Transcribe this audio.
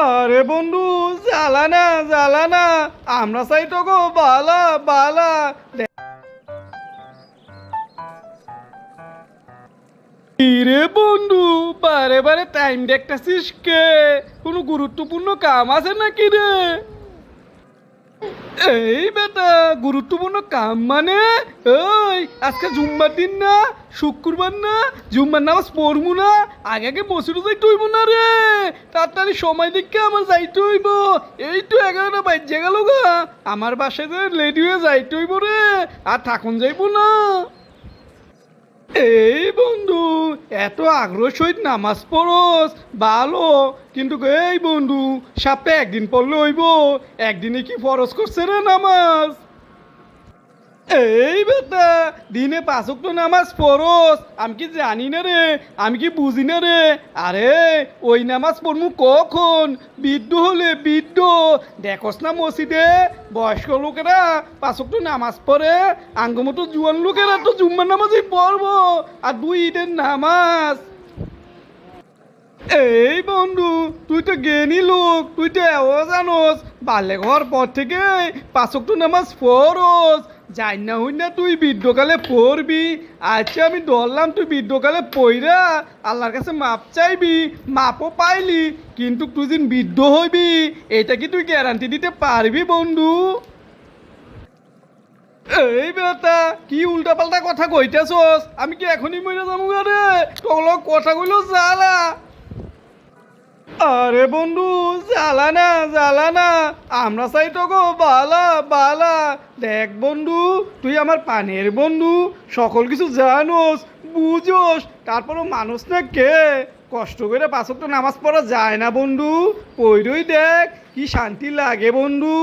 আরে বন্ধু, জ্বালানা জ্বালানা। আমরা চাই তো গো বালা বালা। রে বন্ধু, বারে বারে টাইম দেখতেছিস কে? কোনো গুরুত্বপূর্ণ কাম আছে নাকি রে? এই বেটা, গুরুত্বপূর্ণ কাম মানে? ওই আজকে জুম্মার দিন না, শুক্রবার না, জুম্মার নামাজ পড়ব না, আগে আগে মসজিদে যাইতে হইব না রে। তাড়াতাড়ি সময় দেখে আমার যাইতে হইব। এই তো এগারোটা বাজে গেল গা। আমার বাসায় যে লেডি হয়ে যাইতে হইব রে, আর থাকুন যাইব না। এই বন্ধু এত আগ্রহ সহিত নামাজ পড়স, ভালো। কিন্তু এই বন্ধু, সাপে একদিন পড়লে হইব, একদিনে কি ফরজ করছে রে নামাজ? এই বেটা, দিনে পাঁচক তো নামাজ পড়স। আমি কি জানি না রে, আমি কি বুঝি না রে। আরে, ওই নামাজ পড়মু কখন? বৃদ্ধ হলে বৃদ্ধ। দেখস না মসজিদে বয়স্ক লোকেরা পাঁচক তো নামাজ পড়ে, আঙ্গমতো জুয়ান লোকেরা তো জুম্মার নামাজই পড়ব, আর দুই ঈদের নামাজ। এই বন্ধু, তুই তো জ্ঞানী লোক, তুই তো এও জানোস বাল্যে ঘর পর থেকে পাঁচক তো নামাজ পড়স। যাই না হই না, তুই বৃদ্ধকালে পড়বি। আচ্ছা আমি ধরলাম তুই বৃদ্ধকালে পইরা আল্লাহর কাছে মাপ চাইবি, মাপও পাইলি, কিন্তু তুই দিন বৃদ্ধ হইবি, এটা কি তুই গ্যারান্টি দিতে পারবি বন্ধু? এই বেটা, কি উল্টা পাল্টা কথা কইতেছস? আমি কি এখনই মরে যাব রে? তোর কথা কইলো জ্বালা। আরে বন্ধু, জ্বালা না জ্বালা না। আমরা চাই তো গো বালা বালা। দেখ বন্ধু, তুই আমার পানের বন্ধু, সকল কিছু জানোস, বুঝোস, তারপরও মানুষ না কে? কষ্ট করে পাঁচক নামাজ পড়া যায় না বন্ধু। পইরই দেখ, কি শান্তি লাগে বন্ধু।